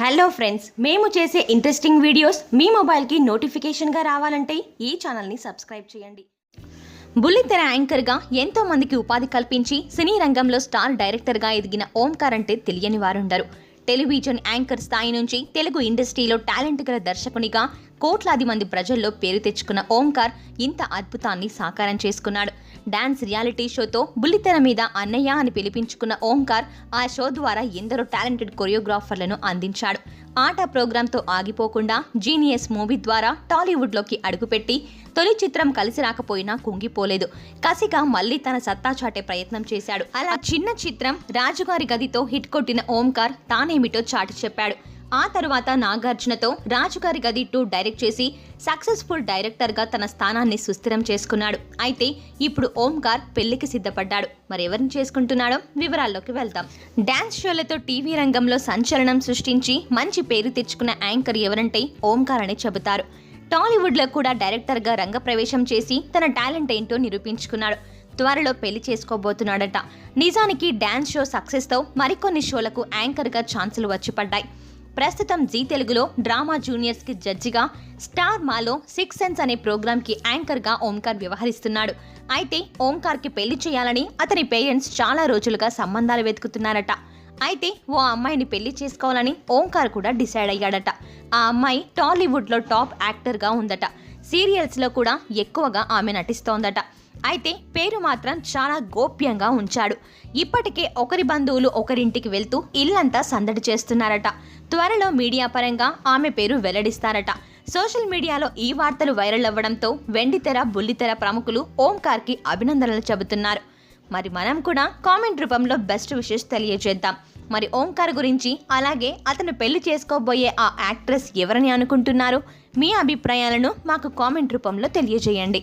Hello friends మేము చేసే interesting videos మీ మొబైల్కి నోటిఫికేషన్గా రావాలంటే ఈ ఛానల్ని సబ్స్క్రైబ్ చేయండి. బుల్లితెర యాంకర్గా ఎంతో మందికి ఉపాధి కల్పించి సినీ రంగంలో స్టార్ డైరెక్టర్గా ఎదిగిన ఓంకార్ అంటే తెలియని వారుండరు. టెలివిజన్ యాంకర్ స్థాయి నుంచి తెలుగు ఇండస్ట్రీలో టాలెంట్ గల దర్శకునిగా కోట్లాది మంది ప్రజల్లో పేరు తెచ్చుకున్న ఓంకార్ ఇంత అద్భుతాన్ని సాకారం చేసుకున్నాడు. డాన్స్ రియాలిటీ షోతో బుల్లితెర మీద అన్నయ్య అని పిలిపించుకున్న ఓంకార్ ఆ షో ద్వారా ఎందరో టాలెంటెడ్ కొరియోగ్రాఫర్లను అందించాడు. ఆట ప్రోగ్రాంతో ఆగిపోకుండా జీనియస్ మూవీ ద్వారా టాలీవుడ్లోకి అడుగుపెట్టి తొలి చిత్రం కలిసి రాకపోయినా కుంగిపోలేదు. కసిగా మళ్ళీ తన సత్తా చాటే ప్రయత్నం చేశాడు. అలా చిన్న చిత్రం రాజుగారి గదితో హిట్ కొట్టిన ఓంకార్ తానేమిటో చాటి చెప్పాడు. ఆ తరువాత నాగార్జునతో రాజుగారి గది టూ డైరెక్ట్ చేసి సక్సెస్ఫుల్ డైరెక్టర్గా తన స్థానాన్ని సుస్థిరం చేసుకున్నాడు. అయితే ఇప్పుడు ఓంకార్ పెళ్ళికి సిద్ధపడ్డాడు. మరి ఎవరిని చేసుకుంటున్నాడో వివరాల్లోకి వెళ్దాం. డ్యాన్స్ షోలతో టీవీ రంగంలో సంచలనం సృష్టించి మంచి పేరు తెచ్చుకున్న యాంకర్ ఎవరంటే ఓంకార్ అని చెబుతారు. టాలీవుడ్లో కూడా డైరెక్టర్గా రంగప్రవేశం చేసి తన టాలెంట్ ఏంటో నిరూపించుకున్నాడు. త్వరలో పెళ్ళి చేసుకోబోతున్నాడట. నిజానికి డ్యాన్స్ షో సక్సెస్తో మరికొన్ని షోలకు యాంకర్గా ఛాన్సులు వచ్చి పడ్డాయి. ప్రస్తుతం జీ తెలుగులో డ్రామా జూనియర్స్కి జడ్జిగా స్టార్ మాలో సిక్స్ సెన్స్ అనే ప్రోగ్రామ్కి యాంకర్గా ఓంకార్ వ్యవహరిస్తున్నాడు. అయితే ఓంకార్కి పెళ్ళి చేయాలని అతని పేరెంట్స్ చాలా రోజులుగా సంబంధాలు వెతుకుతున్నారట. అయితే ఓ అమ్మాయిని పెళ్ళి చేసుకోవాలని ఓంకార్ కూడా డిసైడ్ అయ్యాడట. ఆ అమ్మాయి టాలీవుడ్లో టాప్ యాక్టర్గా ఉందట. సీరియల్స్లో కూడా ఎక్కువగా ఆమె నటిస్తోందట. అయితే పేరు మాత్రం చాలా గోప్యంగా ఉంచాడు. ఇప్పటికే ఒకరి బంధువులు ఒకరింటికి వెళ్తూ ఇల్లంతా సందడి చేస్తున్నారట. త్వరలో మీడియా పరంగా ఆమె పేరు వెల్లడిస్తారట. సోషల్ మీడియాలో ఈ వార్తలు వైరల్ అవ్వడంతో వెండితెర బుల్లితెర ప్రముఖులు ఓంకార్కి అభినందనలు చెబుతున్నారు. మరి మనం కూడా కామెంట్ రూపంలో బెస్ట్ విషెస్ తెలియజేద్దాం. మరి ఓంకార్ గురించి అలాగే అతను పెళ్ళి చేసుకోబోయే ఆ యాక్ట్రెస్ ఎవరని అనుకుంటున్నారు? మీ అభిప్రాయాలను మాకు కామెంట్ రూపంలో తెలియజేయండి.